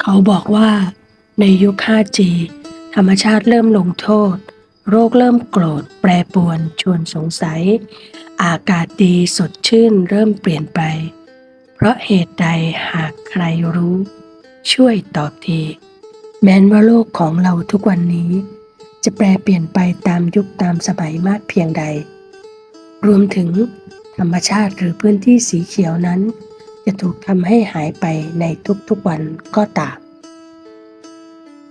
เขาบอกว่าในยุค 5G ธรรมชาติเริ่มลงโทษ โรคเริ่มโกรธ แปรปวน ชวนสงสัย อากาศดีสดชื่นเริ่มเปลี่ยนไป เพราะเหตุใดหากใครรู้ ช่วยตอบที แม้นว่าโลกของเราทุกวันนี้ จะแปรเปลี่ยนไปตามยุคตามสมัยมากเพียงใด รวมถึงธรรมชาติหรือพื้นที่สีเขียวนั้น จะถูกทำให้หายไปในทุกๆวันก็ตาม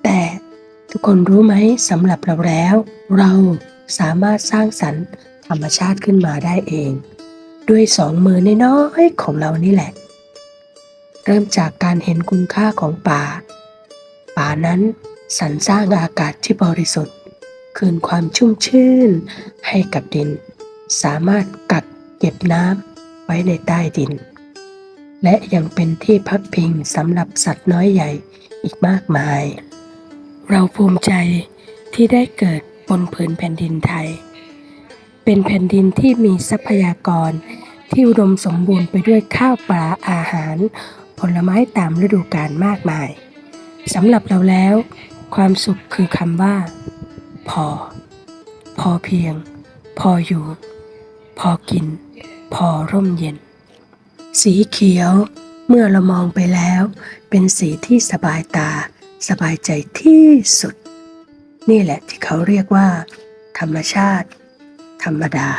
แต่ทุกคนรู้ไหมสำหรับเราแล้ว เราสามารถสร้างสรรค์ธรรมชาติขึ้นมาได้เอง ด้วยสองมือน้อยๆของเรานี่แหละ เริ่มจากการเห็นคุณค่าของป่า ป่านั้นสรรสร้างอากาศที่บริสุทธิ์ คืนความชุ่มชื่นให้กับดิน สามารถกักเก็บน้ำไว้ในใต้ดิน และยังเป็นที่พักพิงสำหรับสัตว์น้อยใหญ่อีกมากมาย เราภูมิใจที่ได้เกิดบนผืนแผ่นดินไทย เป็นแผ่นดินที่มีทรัพยากรที่อุดมสมบูรณ์ไปด้วยข้าวปลาอาหาร ผลไม้ตามฤดูกาลมากมายสำหรับเราแล้ว ความสุขคือคำว่า พอ พอเพียง พออยู่ พอกิน พอร่มเย็น สีเขียว เมื่อเรามองไปแล้ว เป็นสีที่สบายตา สบายใจที่สุด นี่แหละที่เขาเรียกว่า ธรรมชาติ ธรรมดา